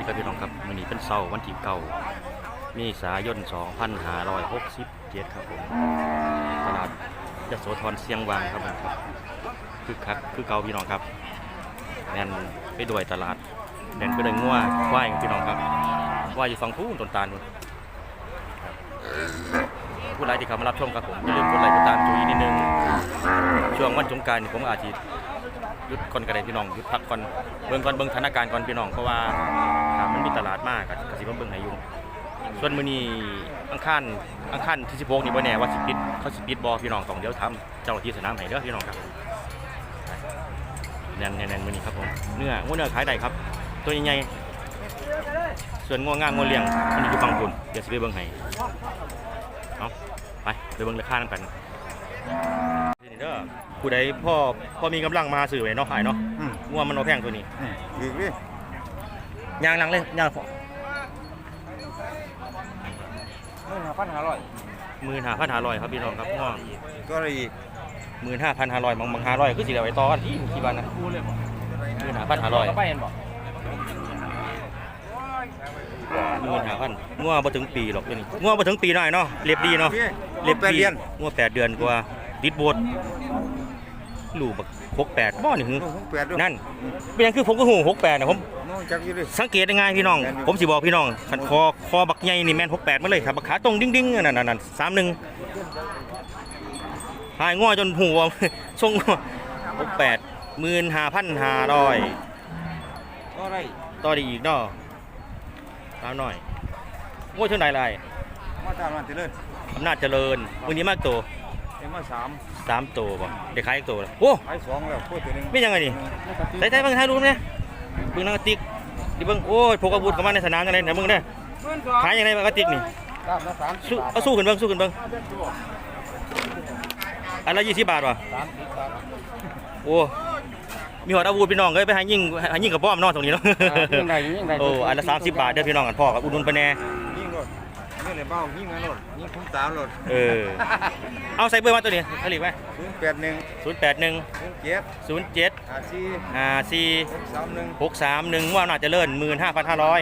ดีครับพี่น้องครับวันนี้เป็นเสาร์วันที่เก่ามีสายน2567ครับผมตลาดยโสธรเสียงวางครับผมครับคือคักคือเก่าพี่น้องครับแน่นไปด้วยตลาดแน่นไปด้วยงัวควายพี่น้องครับควายอยู่ฝั่งพูนต้นตาลนู่นครับผู้ใดที่เข้ามารับชมครับผมอย่าลืมกดไลค์กดตามจุยนิดนึงช่วงวันสงการผมอาจจะหยุดก่อนก็ได้พี่น้องหยุดพักก่อนเบิ่งก่อนเบิ่งสถานการณ์ก่อนพี่น้องเพราะว่า มันมีตลาดมากก็ก็สิมาเบิ่งให้อยู่ส่วนมื้อนี้อังคารอังคารที่16นี่บ่แน่ว่าสิปิดเขาสิปิดบ่พี่น้องต้องเดี๋ยวถามเจ้าหน้าที่สนามให้เด้อพี่น้องครับแน่นแน่นแน่นมื้อนี้ครับผมเนื้องัวเนื้อขายได้ครับ ตัวใหญ่ๆส่วนงัวงามงัวเลี้ยงอันนี้อยู่ฝั่งคุณเดี๋ยวสิไปเบิ่งให้เอาไปไปเบิ่งราคานำกันนี่เด้อผู้ใดพ่อพ่อมีกำลังมาซื้อไว้เนาะขายเนาะอืมงัวมันเอาแพงตัวนี้อืมอีกดิ ยางหลังเลยยางพอหนึ่งพันห้าร้อยหมื่นห้าพันห้าร้อยครับพี่น้องครับงัวก็อะไรอีกหมื่นห้าพันห้าร้อยบางบางห้าร้อยคือสิเดียวไว้ต่อกันที่กี่วันนะกูเลยบอกหมื่นห้าพันห้าร้อยก็ไปเห็นบอกหมื่นห้าพันงัวบ่ถึงปีหรอกตัวนี้งัวบ่ถึงปีหน่อยเนาะเรียบดีเนาะเรียบเรียนงัวแปดเดือนกว่าติดโบดลูกบักหกแปดบ่นี่หือลูกหกแปดด้วยนั่นเป็นหยังคือผมก็หูหกแปดนะผม น้องจักอยู่ดิสังเกตได้ง่ายพี่น้องแม่นอยู่ผมสิบอกพี่น้องขันคอคอบักใหญ่นี่แม่นหกแปดมาเลยครับบักขาตรงดิ้งดิ้งนั่นนั่นนั่นสามหนึ่งหายง้อจนหัวทรงหกแปดหมื่นห้าพันห้าร้อยก็อะไรต่อดีอีกเนาะตามหน่อยง้อเท่าไหร่ไรมาตามมันติเลยอำนาจเจริญวันนี้มากตัวเอ็มมาสามสามตัวป่ะเด็กขายอีกตัวละโอ้ขายสองแล้วพูดตัวหนึงไม่ยังไงนี่ใส่ใส่เบิ่งถ่ายรูปเนี่ย เบิ่งนักกระติกดิเบิ่งโอ้ยพกอาวุธเข้ามาในสนามกันเลยเดี๋ยวเบิ่งเด้อขายยังไงบักกระติกนี่ตามละสามสิสู้บบาทเอาสู้ขึ้นเบิ่งสู้ขึ้นเบิ่งอันละยี่สิบบาทวะสามสิบบาทโอ้มีหอดอาวุธพี่น้องเอ้ยไปหายิงหายิงกับป้อมเนอกตรงนี้เนาะยิ่งใดยิ่งใดโอ้อันละสามสิบบาทเด้อพี่น้องกันพ่อกับอุดหนุนไปแน่ยิ่งรถนี่ เลยเบ้ายิ่งเงินรถยิ่งคุ้มตามรถเออ เอาใส่เบอร์มาตัวนี้ผลิตไหมศูนย์แปดหนึ่งศูนย์แปดหนึ่งศูนย์เจ็ดศูนย์เจ็ดห้าสี่ห้าสี่สามหนึ่งหกสามหนึ่งว่าน่าจะเลิ่นหมื่นห้าพันห้าร้อย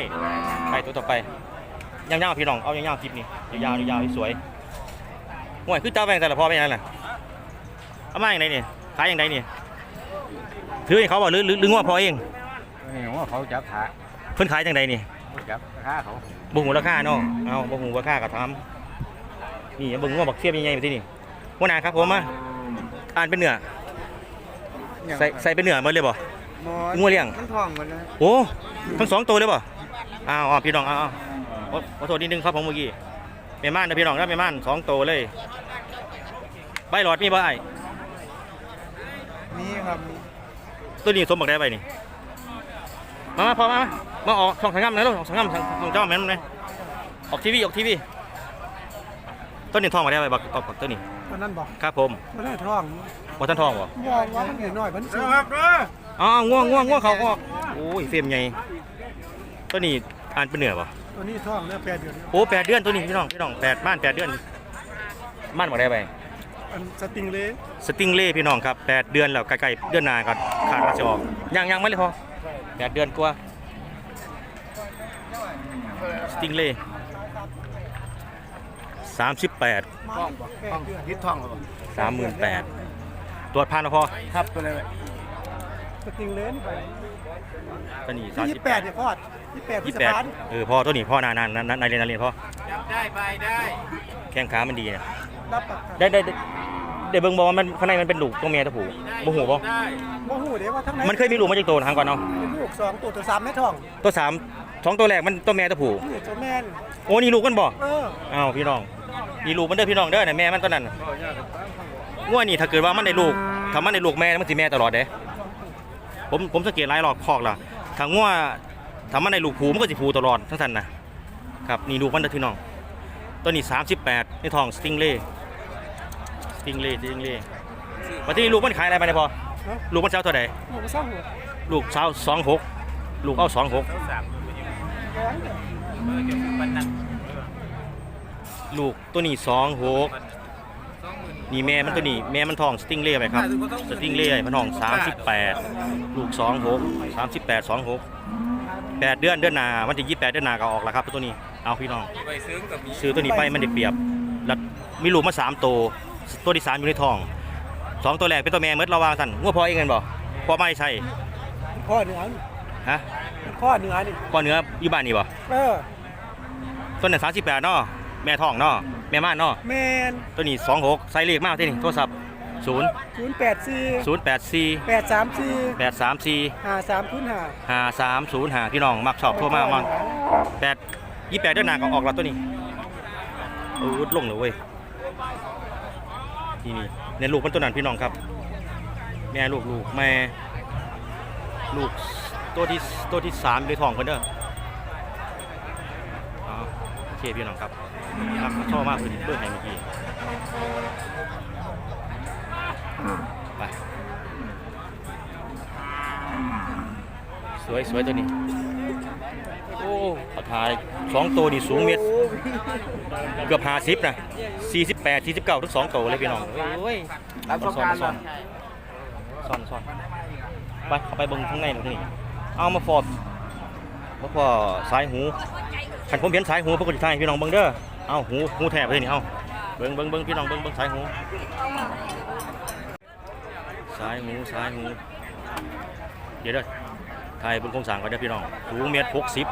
ไปตัวต่อไปยาวๆพี่น้องเอายาวๆคลิปนี้ยาวๆยาวๆสวยห่วยคือเจ้าแบงแต่ละพ่อเป็นยังไงล่ะเอามาอย่างไรนี่ขายอย่างไรนี่ถือให้เขาบอกหรือหรือหรือง้อพอเองนี่ว่าเขาจับขาเพิ่นขายจังใดนี่จับขาเขา บ่หูราคาเนาะเอาบ่หูราคาก็ทำนี่เบิ่งง้อบักเสียบใหญ่ๆไปที่นี่หัวหน้าครับผมมาอ่านเป็นเนื้อใส่ใส่เป็นเนื้อหมดเลยบ่งัวเลี้ยงมันท้องหมดนะโอ้ทั้งสองตัวเลยบ่อ้าวอ้าวพี่น้องอ้าวอ้าวขอขอโทษนิดนึงครับผมเมื่อกี้แม่ม่านนะพี่น้องนะแม่ม่านสองตัวเลยใบหลอดมีบ่ไอ้มีครับมีตัวนี้สมบักได้ไปนี่ มามาพอมามามาออกช่องสังกัมนะลูกช่องสังกัมช่องเจ้าแม่นเลยออกทีวีออกทีวีต้นนี้ทองมาได้ไปบักบักบักตัวนี้มันนั่นบอกครับผมมันได้ท้องบ่ทันทองบ่มองว่ามันเห็นหน่อยมันสูงครับเด้ออ๋อง่วงง่วงง่วงเขาก็โอ้ยเฟรมใหญ่ตัวนี้อ่านเป็นเหนือบ่ตัวนี้ท้องเนี่ยแปดเดือนโอ้แปดเดือนตัวนี้พี่น้องพี่น้องแปดม่านแปดเดือนม่านมาได้ไปอันสติงเลยสติงเล่พี่น้องครับแปดเดือนแล้วใกล้ๆเดือนหน้าก็ขาดมาจะออกยังยังไม่เลยพอ แปดเดือนกว่าสติงเล่สามสิบแปดท้องบอกแปดเดือนทิศท้องหรอสามหมื่นแปดตรวจพันแล้วพอครับตัวเลยสติงเลนไปตัวนี้สามยี่สิสิบบแปแปดดเนี่ยพอดยี่สิบแปดพฤยี่ษสิบแปดภาคมเออพอตัวนี้พ่อนานานนานนายเรียนนายเรียนพ่อได้ไปได้แข้งขามันดีเนี่ยรับประกันได้ได้ได้ได้เบิ่งบอกว่ามันข้างในมันเป็นลูกตัวเมียตัวผู้บ่หูบ่โมโห เดี๋ยวว่าทั้งไหนมันเคยมีลูกมาจากตัวทางก่อนเนาะเป็นลูกสองตัวตัวสามในท้องตัวสามสองตัวแรกมันตัวแม่ตัวผู้นี่ตัวแม่นโอ้นี่ลูกมันบ่เอออ้าวพี่น้องนี่ลูกมันเด้อพี่น้องเด้อน่ะแม่มันตัวนั้นน่ะงัวนี่ถ้าเกิดว่ามันได้ลูกถ้ามันได้ลูกแม่มันสิแม่ตลอดเด้ผมผมสังเกตหลายรอบคอกและถ้างัวถ้ามันได้ลูกผูมันก็สิผูตลอดทั้งทันนะครับนี่ลูกมันเด้อพี่น้องตัวนี้ 38ในท้องสติงเล่สติงเล่สติงเล่วันที่ลูกมันขายอะไรไปเนี่ยพอ ลูกมันเช้าเท่าไหร่หมูกระซ่างหัวลูกเช้าสองหกลูกเอาสองหกแข็งเนี่ยลูกตัวนี้สองหกนี่แม่มันตัวนี้แม่มันทองสติงเล่ไปครับสติงเล่มันทองสามสิบแปดลูกสองหกสามสิบแปดสองหกแปดเดือนเดือนหน้าวันที่ยี่แปดเดือนหน้าก็ออกแล้วครับตัวนี้เอาพี่น้องไปซื้อกับมีซื้อตัวนี้ไปมันได้เปรียบแล้วมีลูกมาสามตัวตัวที่สามอยู่ในท้อง สองตัวแรกเป็นตัวแม่เมดระวังสั่นงัวพอเองเงินบ่พอไม่ใช่พ่อเหนือนี่ฮะพ่อเหนือนี่พอเนื้ออยู่บ้านนี่บ่เออตัวนั้นสามสิบแปดเนาะแม่ท้องเนาะแม่ม่านเนาะแมนตัวนี้สองหกใส่เลขมากที่นี่โทรศัพท์ศูนย์ศูนย์แปดสี่ศูนย์แปดสี่แปดสามสี่แปดสามสี่ห้าสามศูนย์ห้าห้าสามศูนย์ห้าพี่น้องมักชอบโทรมามาแปดยี่แปดเดือนหน้าก็ออกแล้วตัวนี้โอ้ลงเลยเว้ยนี่นี่ เนี่ยลูกมันตัวนั้นพี่น้องครับ แม่ลูกลูกแม่ลูกตัวที่ตัวที่สามในทองเพิ่นเด้อโอเคพี่น้องครับมักชอบมากเพิ่เพิ่นให้เมื่อกี้ไปสวยสวยตัวนี้ โอ้ขอทายสองตัวนี่สูงเมตรเกือบห้าสิบนะสี่สิบแปดสี่สิบเก้าทั้งสองตัวเลยพี่น้องโอ้ยรับประกันซ่อนซ่อนซ่อนไปเข้าไปเบิ่งข้างในหน่อยนี่เอามาฟอดมาฟอสายหูขันผมเห็นสายหูพวกคนที่ทายให้พี่น้องเบิ่งเด้อเอาหูหูแทบเลยนี่เอาเบิ่งเบิ่งเบิ่งพี่น้องเบิ่งเบิ่งสายหูสายหูสายหูเดี๋ยวเด้อ ไทยเบิ่งโครงสร้างก่อนเด้พี่น้องสูงเมตรหกสิบ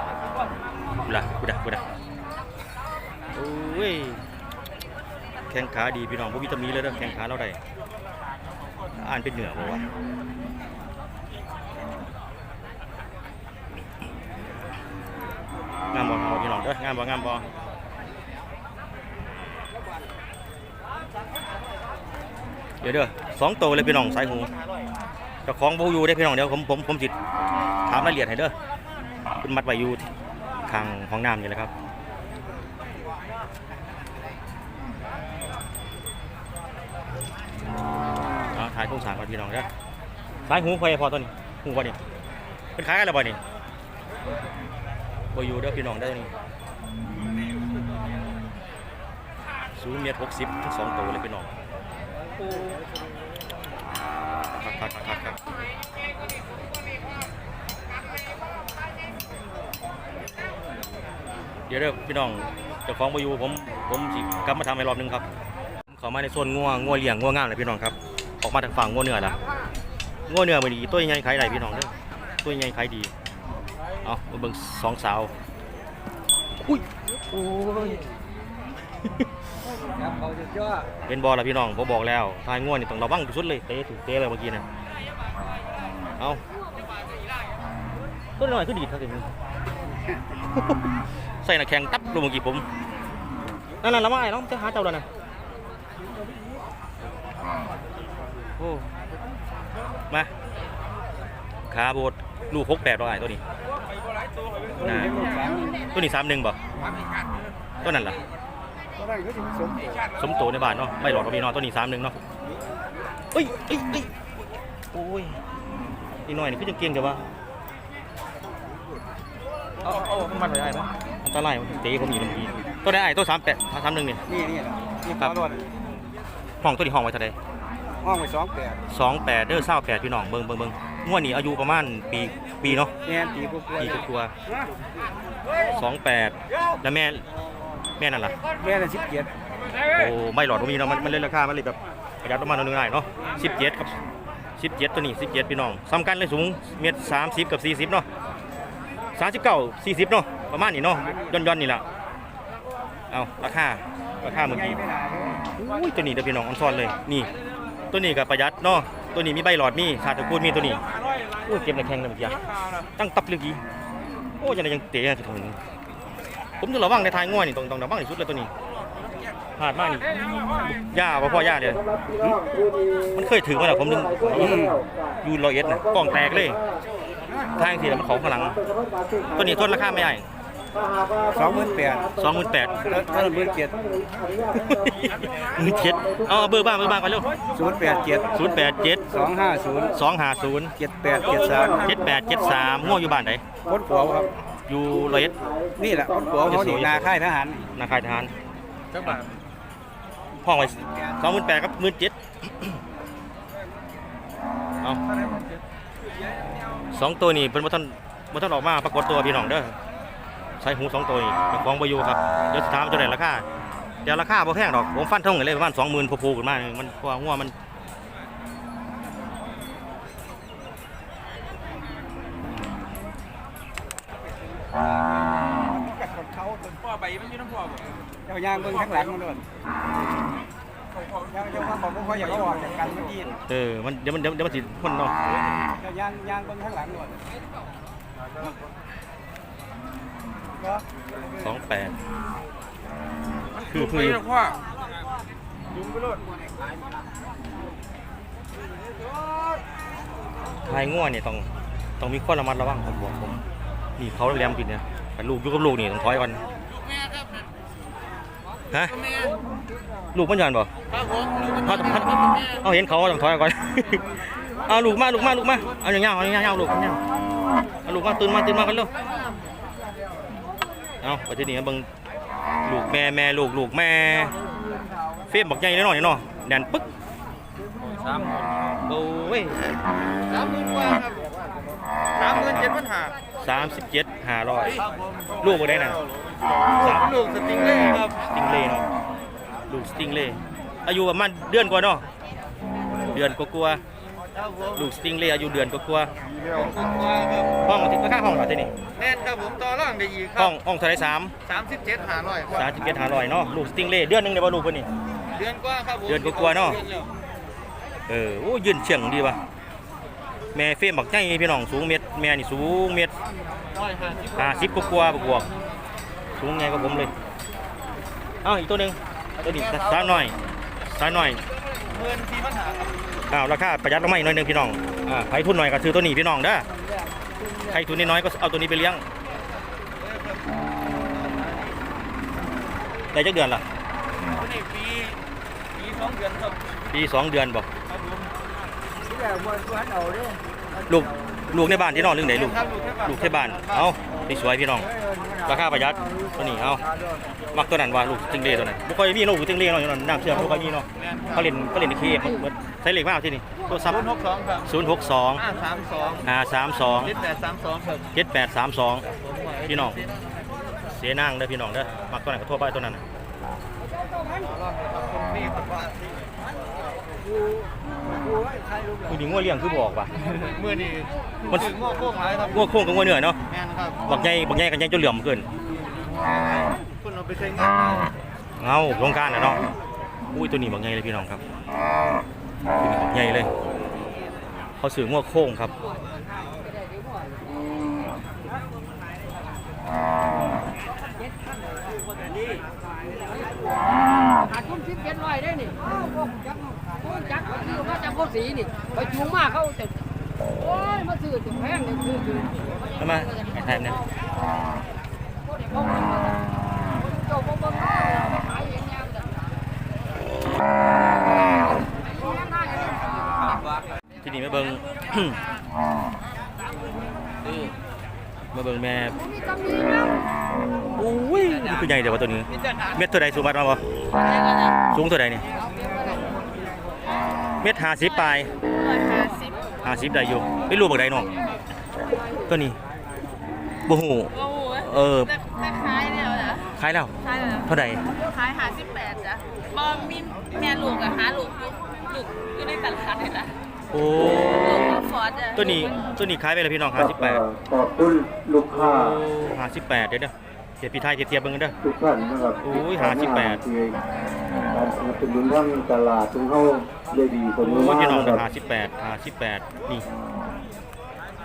กูละกูดะกูดะโอ้ยแข้งขาดีพี่น้องพวกวิตามินเลยเด้อแข้งขาเราได้อ่านเป็นเหนือบ่วะงามบอาพี่น้องเด้องามบ่งามบ่เดี๋ยวเด้อสองตัวเลยพี่น้องสายหูเจ้าของบ่อยู่ได้พี่น้องเดี๋ยวผมผมผมสิถาม รายละเอียดให้เด้อคุณมัดไว้อยู่ข้างห้องน้ำนี่แหละครับเอาถ่ายโครงสร้างก่อนพี่น้องเด้อสายหูไฟพอตัวนี้หูบ่นี่เป็นขายกันแล้วบ่นี่บ่อยู่เด้อพี่น้องเด้อตัวนี้สูงเมตรหกสิบทั้งสองตัวเลยพี่น้องครับครับครับครับ เดี๋ยวเด้อพี่น้องเจ้าของบ่อยู่ผมผมสิกลับมาทำให้รอบหนึงครับเขามาในโซนงัวงัวเลี้ยงงัวงามเลยพี่น้องครับออกมาทางฝั่งงัวเนื้อละงัวเนื้อมือดีตัวใหญ่ขายได้พี่น้องเด้อตัวใหญ่ขายดีเอามาเบิ่งสองสาวอุ้ยโอ้ยครับเขาเชื่อเป็นบอลละพี่น้องผมบอกแล้วทายงัวนี่ต้องระวังที่สุดเลยเตะถูกเตะเลยเมื่อกี้นะเอาตัวน้อยก็ดีดครับถึง ใส่หน้าแข็งตับลงเมื่อกี้ผม นั่นนั่นละมาไอ้น้องจะหาเจ้าแล้วนะโอ้มาขาโบดลูกหกแปดร้อยตัวนี้นะตัวนี้สามหนึ่งบ่ตัวนั้นล่ะก็ได้ก็ถึงสมสมโตในบ้านเนาะไม่หลอกกับพี่น้องตัวนี้สามหนึ่งเนาะเอ้ยเอ้ยเอ้ยโอ้ยนี่หน่อยนี่คือจะเก่งแต่ว่าเอาเอาเอามันไปได้ไหมอัน ตรายมันเตะผมอยู่ลำพีตัวได้ไอ้ตัวสามแปดสามหนึ่งเนี่ยนี่นี่นี่ครัพบอรถห้องตัวนี้ห้องไว้เท่าไหร่ห้องไปสองแปดสองแปดเด้อเศร้าแปดพี่น้องเบิ่งเบิ่งเบิ่งงวดนี้อายุประมาณปีปีเนาะแม่ตีพวกปีกว่าสองแปดแล้วแม่แม่นั่นล่ะแม่ละสิบเจ็ดโอ้ไม่หลอดก็มีเนาะมันมันเลยราคา มันเลยแบบประหยัดประมาณนึงได้เนาะสิบเจ็ดครับสิบเจ็ดตัวนี้สิบเจ็ดพี่น้องซ้ำกันเลยสูงเมตรสามสิบกับสี่สิบเนาะสามสิบเก้าสี่สิบเนาะ ประมาณนี้เนาะย่อนย่อนๆนี่แหละเอาราคาราคาเมื่อกี้อุ้ยตัวนี้เด้อพี่น้องออนซอนเลยนี่ ตัวนี้กับประหยัดเนาะตัวนี้มีใบหลอดมีชาตะกูดมีตัวนี้โอ้ยเก็บในแข้งเลยเมื่อกี้ตั้งตับเรื่องกี้โอ้ยยังไงยังเตะถึงนี้ผมจะระวังในทายง่วยนี่ต้องต้องระวังที่สุดเลยตัวนี้พลาดมากนี่ย่าว่าพ่อย่าเลยมันเคยถือมาแล้วผมนึงอยูรอยเอ็ดนะกล่องแตกเลยทางสีแล้วมันของข้างหลัง ตัวนี้ทนราคาไม่ได้ สองหมื่นแปดสองหมื่นแปดต้นหมื่นเจ็ดมือเจ็ดเอาเอาเบอร์บ้างเบอร์บ้างไปเร็วศูนย์แปดเจ็ดศูนย์แปดเจ็ดสองห้าศูนย์สองห้าศูนย์เจ็ดแปดเจ็ดสามเจ็ดแปดเจ็ดสามง่วงอยู่บ้านไหนพ้นผัวครับ อยู่รอยเอ็ดนี่แหละพ้นผัวเขาหนีนาค่ายทหารนาคายทหารจังหวัดห้องไว้สองหมื่นแปดครับหมื่นเจ็ดเอาสองตัวนี่เป็นว่าท่านบ่ต้องออกมาปรากฏตัวพี่น้องเด้อ ใส่หูสองตัวนี่เจ้าของบ่อยู่ครับเดี๋ยวสิถามเท่าไหร่ราคาเดี๋ยวราคาบ่แพงดอกผมฟันทงกันเลยประมาณ20,000พูๆขึ้นมานี่มันเพราะว่าหัวมันเขาพ่อไปมันอยู่น้ำพ่อบ่เจ้ายางเบิ่งข้างหลังมันด้วยเจ้าเจ้ามาบอกว่าอยากเอาออกจากกันเมื่อกี้เออมันเดี๋ยวมันเดี๋ยวเดี๋ยวมันสิพ่นเนาะเจ้ายางยางเบิ่งข้างหลังด้วยก็ สองแปดคือไปคือแล้วพ่อยุงไปโลดทายง่วเนี่ยต้องต้องมีข้อระมัดระวังผมบอกผมนี่เขาแหลมปิดเนี่ยแต่ลูกอยู่กับลูกนี่ต้องถอยก่อนฮะลูกมันหย่อนบ่ครับผมเขาเขาเขาเห็นเขาต้องถอยก่อนเอาลูกมาลูกมาลูกมาเอาอย่างเงี้ยเอาอย่างเงี้ยเอาลูกเอาอย่างเงี้ยเอาลูกมาตื่นมาตื่นมากันเร็ว เอาไปที่นี่เบิ่งลูกแม่แม่ลูกลูกแม่ เฟรมบอกใหญ่แน่นอนเนาะแดนปึ๊กสามหมื่นโอ้ยสามหมื่นกว่าครับสามหมื่นเจ็ดพันห้าสามสิบเจ็ดห้าร้อยลูกบ่ได้น่ะสามลูกสติงเล่ครับสติงเล่เนาะลูกสติงเล่อายุประมาณเดือนกว่าเนาะเดือนกว่าครับผมๆ ลูกสติงเล่อายุเดือนกว่าเดียวกว่าครับๆห้องที่ค่าห้องเหรอที่นี่แน่นครับผมต่อร่างได้อีกคห้รัองห้องเท่าไหรสามสามสิบเจ็ดห้าร้อยสามสิบเจ็ดห้าร้อยเนาะลูกสติงเล่เดือนหนึงเดี๋ยวลูกเพิ่นนี่ เดือนกว่าครับผมเดือนกว่าๆเนาะเออโอ้ยืนเฉียงดีว่ะแม่เฟรมบักใหญ่พี่น้องสูงเม็ดแม่นี่สูงเม็ดร้อยห้าสิบห้าสิบกว่าๆบวกๆสูงไงกับผมเลยเอ้าอีกตัวหนึ่งตัวนี้สาวหน่อยสาวหน่อยหมื่นสี่พันห้าครับ อ้าวราคาประหยัดลงมาอีกหน่อยหนึงพี่น้องอ่าใครทุนหน่อยก็ซื้อตัวนี้พี่น้องเด้อใครทุนน้อยๆก็เอาตัวนี้ไปเลี้ยงได้จักเดือนล่ะตัวนี้ปีปีสองเดือนครับปีสองเดือนบอกครับผมที่แบบว่าว่าเอาเด้ลูกลูกในบ้านที่นอนเรื่องไหนลูก ครับลูกแค่บ้าลูกที่บ้าน เอานี่สวยพี่น้อง ราคาประหยัดตัวนี้เอามักตัวนั้นว่าลูกจิงเล่ตัวนั้นบ่ค่อยมีลูกจิงเล่เนาะอยู่นั่นน้ำเชื่อมบ่ค่อยมีเนาะแม่นคเขารับเล่นเขาเล่นในเคฟหมดใช้เลขมาเอาที่นี่โทรศัพท์ศูนย์หกสองครับ062ห้าสามสอง532เจ็ดแปดสามสองครับ7832พี่น้องเสียนางเด้อพี่น้องเด้อมักตัวไหนก็โทรไปตัวนั้นน่ะนี่ครับว่า ผู้หญิงงัวเลี้ยงคือบอกว่ะ มือนี่มัมันนถึงโม่โค้งหลายครับงัวโค้งกับงัวเหนื่อยเนาะแม่นครับบักใหญ่บักใหญ่กันใหญ่จนเหลื่อมเกินคุณเอาไปใช้เงินเอาเงาลงการน่ะเนาะอุ้ยตัวนี้บักใหญ่เลยพี่น้องครับตัวนี้บักใหญ่เลย เขาซื้องัวโค้งครับ ขาดทุนสิบ เจ็ดร้อยได้นี่อ้าวพวกจักพวกจักเขาซื้อมาจากเขาสีนี่ไปจูงมาเขาจะโอ้ยมาซื้อถึงแพงเลยคือคือทำไมไอ้แทนเนี่ยพวกเด็กเขาเจ้าพวกเบิ้งเขาไปขายเองยามแต่ที่นี่มาเบิง มาเบิงแม่มีตำหนินะอุ้ยนี่คือใหญ่เดี๋ยวว่าตัวนี้ เม็ดเท่าใดสูงบัดมาบ่สูงเท่าใดนี่ เม็ดห้าสิบปลายห้าสิบได้อยู่ไม่รู้บักใดน้องตัวนี้บ่ฮู้โอ้โหเออแต่แต่ขายเนี่ยเหรอขายแล้วขายเลยเหรอเท่าใดขายหาสิบแปดจ้ะบอมีแม่ลูกอะหาลูกลูกลูกอยู่ในตลาดเห็นละ โอ้ลูกของฟอร์ดอะตัวนี้ตัวนี้ขายไปแล้วพี่น้องห้าสิบแปดขอบคุณลูกค้าห้าสิบแปดเดี๋ยวเด้อเทียบพี่ไทยเทียบเทียบเบิ่งกันเด้อทุกท่านนะครับโอ้ย58ที่การสนับสนุนทั้งตลาดถึงเข้าได้ดีคนโอ้มายกพี่น้องนะเด้อคห้ารับสิบแปดห้าสิบแปดนี่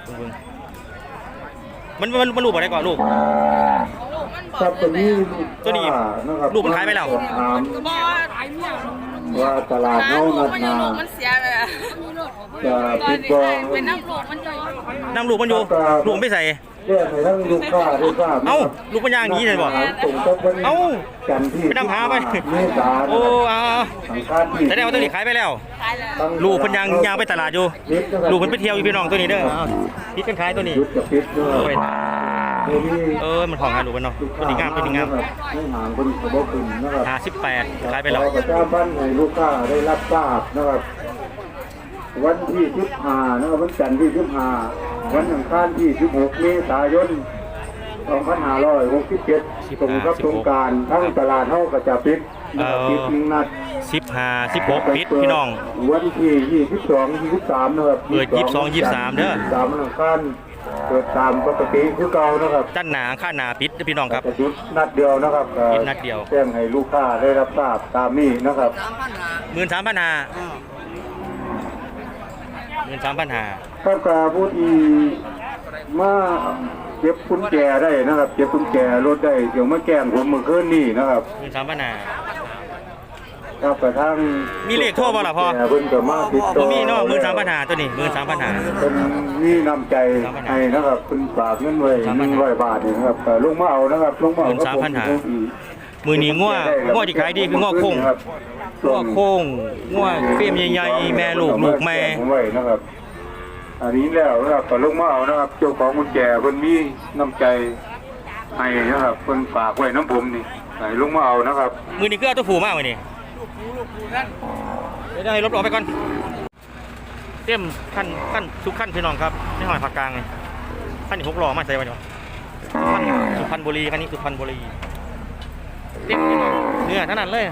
เบิ่งเบิ่งมันมันมันรูปอะไรก่อนลูกของลูกมันบอกครับเลตัวยแบนี้บตัวนี้นะครับลูกมันขายไปแล้วสอบถามบอขายเมียลงว่าตลาดหาเนาลูกนัดมันอยู่นา ลูกมันเสียเลยอะจะตอพินดนี้บอให้เป็นน้ำลูกมันอยู่น้ำลูกมันอยู่ลูกมันไม่ใส่แก้ให้ทั้งลูกค้าได้ทราบเอ้าลูกมันย่างอย่างนี้เลยบ่ตรงกับวันเอ้า จันทร์ที่ไปนำหาไป เมษาโอ้เอาเอาสังฆาตที่แสดงว่าตัวนี้ขายไปแล้วขายแล้วตั้งลูกเพิ่นยางยางไปตลาดอยู่ ลูกเพิ่นไปเที่ยวอยู่พี่น้องตัวนี้เด้อเอาพิดกันขายตัวนี้ ยุดกับพิษด้วเอาไปยเดี๋ยวนี้เออ มันของหาลูกมันเนาะตัวนี้งามตัวนี้งามไม่ห่างคนขบคุณนะครับห้าสิบแปดขายไปแล้วขอประชาบ้านให้ลูกค้าได้รับทราบนะครับ วันที่ทิพหานะครับวันจันทร์ที่ทิพหาวันอังคารที่16เมษายน2567ตรงกับสงกรารทั้งตลาดเฮาก็จะปิดนะครับปิดนัดสิบห้าสิบหกปิดพี่น้อง วันที่22 23นะครับเปิด22 23เด้อ23วันอังคารเปิดตามปกติคือเก่านะครับจันหนาค่าหนาปิดเด้อพี่น้องครับจะหยุดนัดเดียวนะครับหยุดนัดเดียวแจ้งให้ลูกค้าได้รับทราบตามนี้นะครับหมื่นสามพันหา หมื่นสามพันหาถ้ากาผู้ที่มาเก็บกุญแจได้นะครับ เก็บกุญแจรถได้เดี๋ยวมาแกล้งผมเมื่อคืนนี้นะครับหมื่นสามพันหาครับกระทั่งมีเลขโทรบ่ล่ะพ่อแกเพิ่นก็มาติดต่บ่อมีเนาะหมื่นสามพันหาตัวนี้หมื่นสามพันหาเพิ่นมีน้ำใจให้นะครับเพิ่นฝากเงินไว้100บาทนี่นะครับก็ลงมาเอานะครับลงมาเอากับผมที่ผมอีกมือนี้ง้วง้วที่ขายดีคือง้วโค้ง ง้วโค้งง้วเฟรมใหญ่ๆแม่ลูกลูกแม่ผมไว้นะครับ อันนี้แล้วนะครับก็ลงมาเอานะครับ เจ้าของกุญแจเพิ่นมีน้ำใจให้นะครับเพิ่นฝากไว้น้ำผมนี่ให้ลงมาเอานะครับ มือนี้คือเอาตัวผูมากเลยนี่เดี๋ยวได้รถออกไปก่อนเต็มขั้นขั้นทุกขั้นพี่น้องครับในหอยผักกลางไงขั้นนี้หกล้อมาใส่ไว้เนาะขั้นสุพรรณบุรีคันนี้สุพรรณบุรีเต็มพี่น้องเนื้อเท่านั้นเลย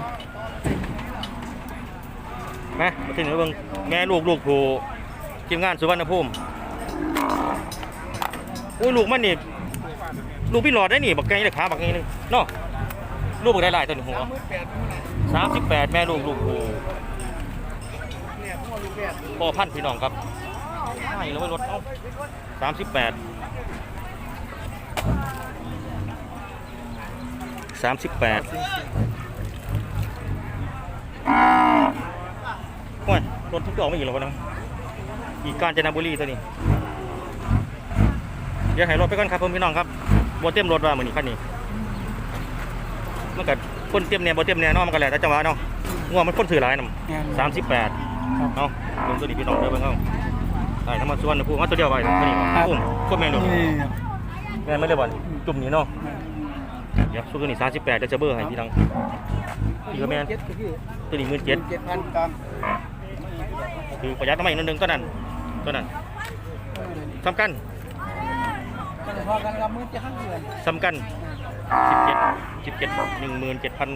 มามาถึงเบิ่งแม่ลูกลูกผูทีมงานสุวรรณภูมิอุ้ยลูกมันนี่ลูกพี่หลอดได้นี่บักไงเลยขาบักไงเลยเนาะลูกบักได้หลายตัวหนึ่งหัวสามสิบแปดแม่ลูกลูกผูพ่อพันธุ์พี่น้องครับให้แล้วไม่ลดเอ้าสามสิบแปดสามสิบแปด รถทุกดอกไม่อยู่แล้วนะอีกกาญจนบุรีตัวนี้ เดี๋ยวให้รถไปก่อนครับผมพี่น้องครับบเต็มรถว่าเหมือนนี้คันนี้มันก็คนเต็มเนี่ยบเต็มเนี่ยเนาะมันก็แหละแต่จังหวะเนาะง่วงมันคนถือหลายนำสามสิบแปดเนาะเบิ่งตัวนี้พี่น้องเด้อเบิ่งเอาไอ้ทั้งหมดส่วนนะพูดว่าตัวเดียวไปตัวนี้พุ่มพุ่มแมงดูแม่นไม่ได้บ่อนจุ่มนี้เนาะเดี๋ยวสู้ตัวนี้สามสิบแปดจะเบอร์ให้พี่น้องพี่ก็แม่นตัวนี้หมื่นเจ็ดเจ็ดพันตาม คือประหยัดน้ำมันอีกนิดนึงตัวนั้นตัวนั้นสำคัญกันพอกันกับมือจะข้างเดือนสำคัญสิบเจ็ดสิบเจ็ดหนึ่งหมื่นเจ็ดพัน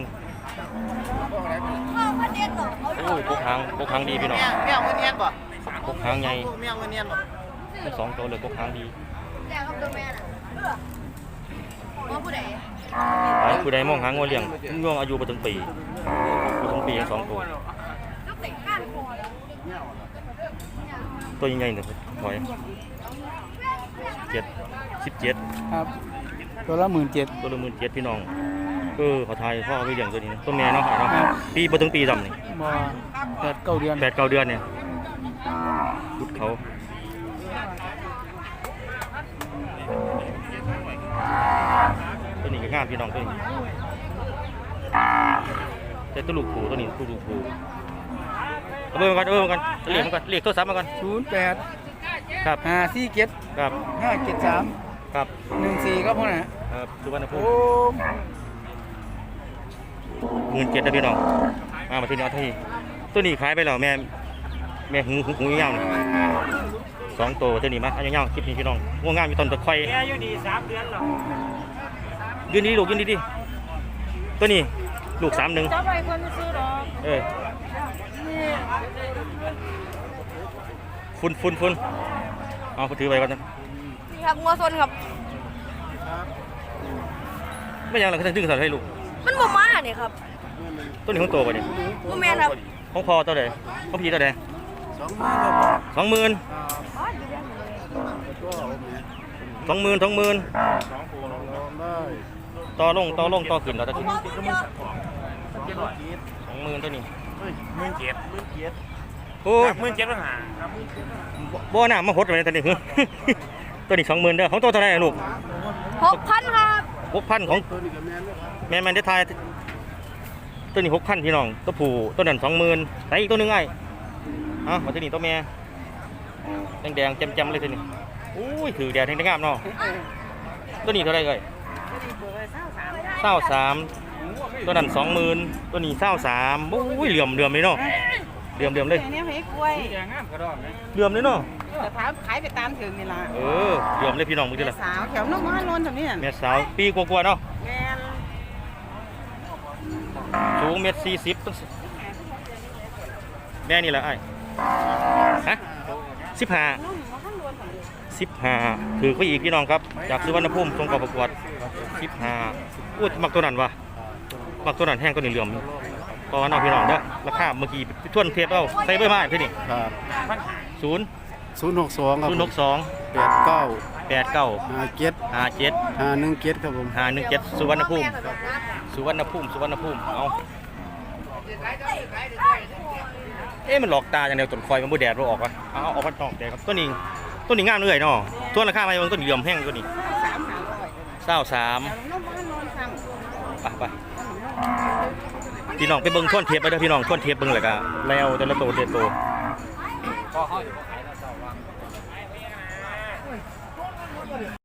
โอ้ยพกหางพกหางดีพี่น้องแมวเงินเนียนบ่พกหางใหญ่แมวเงินเนียนบ่ทั้งสองตัวเลยพกหางดีแล้วกับตัวแม่น่ะว่าผู้ใดหายผู้ใดมองหางงัวเลี้ยงง่วงอายุบ่ถึงปีบ่ถึงปีทั้งสองตัว ลูกเตะก้านคอแล้ว ตัวใหญ่ๆเนี่ยถอยเจ็ดสิบเจ็ดครับตัวละหมื่นเจ็ดตัวละหมื่นเจ็ดพี่น้องเออเขาทายพ่อเอาไปเลี้ยงตัวนี้นะตัวแม่เนาะหายเนาะปีบ่ถึงปีดำนี่บ่แปดเก้าเดือนแปดเก้าเดือนเนี่ยพุดเขาตัวนี้ก็งามพี่น้องตัวนี้แต่ตัวลูกผูตัวนี้ตัวลูกผู เอาเบอร์มาก่อนเอาเบอร์มาก่อนเรียกมาก่อนเรียกโทรศัพท์มาก่อนศูนย์แปดครับห้าสี่เจ็ดครับห้าเจ็ดสามครับหนึ่งสี่ครับพ่อน่ะครับสุวรรณภูโอ้มิหมื่นเจ็ดนะพี่น้องมามาที่นี่เอาที่ตัวนี้ขายไปแล้วแม่แม่หูหูหูยาวๆนี่สองตัวตัวนี้มาเอายาวๆคลิปนี้พี่น้องง่วงงามมีต้นตะไคร้แม่อยู่ดีสามเดือนแล้วยืนดีลูกยืนดีดิตัวนี้ลูกสามหนึ่ง จับไปคนซื้อหรอกเออ ฟุนฟุนฟุนเอาไปถือไปก่อนนะนี่ครับงัวซนครับ ไม่อยังหลังก็ต้องดึงสัตว์ให้ลูก มันบ่มาเนี่ยครับตัวนี้ของโตป่ะเนี่ยบ่แม่นครับของพอตัวใดของพี่ตัวใดสองหมื่นสองหมื่นสองหมื่นต่อลงต่อลงต่อขึ้นแล้วตะกี้สองหมื่นตัวนี้ หมื่นเจ็ดหมื่นเจ็ดโอ้ยหมื่นเจ็ดปัญหาบ่หน้ามาหดไปตัวนี้คือตัวนี้สองหมื่นเด้อของตัวเท่าไหร่ลูกหกพันครับหกพันของแม่นแม่นได้ทายตัวนี้หกพันพี่น้องตัวผู้ตัวนั้นสองหมื่นไหนอีกตัวหนึงไอ้เอ้ามาตัวนี้ตัวแม่แดงๆแจ่มๆเลยตัวนี้อุ้ยถือแดดแห้งๆงามเนาะตัวนี้เท่าไหรเอ่ยเศร้าสาม ตัวนั้นสองหมื่นตัวนี้เศร้าสามอุ้ยเหลื่อมเหลื่อมเลยเนาะเหลื่อมเหลื่อมเลยเนี่ยให้กล้วยเหลื่อมเลยเนาะคจะถามขายไปตามถึงนี่ล่ะเออยอมเลยพี่น้องมึงดิแม่ล่ะสาวแถวนกมาลนทำนี่น่ะแม่สาวปีกว่าๆเนาะแม่นสูงเมตรสี่สิบแม่นี่แหละไอ้ฮะสิบห้าสิบห้าถือไปอีกพี่น้องครับ จากสุวรรณภูมิส่งเข้าประกวดสิบห้าอู้มักตัวนั้นวะ มักตัวนั้นแห้งตัวนี้เหลื่อมก็น้องพี่น้องเด้อราคาเมื่อกี้ทวนเทปเอาใส่เบอร์มาให้พี่นี่ครับศูนย์ศูนย์หกสองครับศูนย์หกสองแปดเก้าแปดเก้าห้าเจ็ดห้าเจ็ดห้าหนึ่งเจ็ดครับผมห้าหนึ่งเจ็ดสุวรรณภูมิสุวรรณภูมิสุวรรณภูมิเอาเอ๊ะมันหลอกตาอย่างเดียวต้นคอยมันบูแดดเราออกวะเอาเอาออกมาตอกแดดครับต้นนี้ต้นนี้งามเลยเนาะต้นราคาไปมันต้นเหลี่ยมแห้งต้นนี้สามหาร้อยเศร้าสามแถวนกมาลนซ้ำไปไป พี่น้องไปเบิ่งท่วนเทียบไปเด้อพี่น้องท่วนเทียบเบิ่งเลยกะแล้วแต่ละตัวเด็ดตัวพอเขา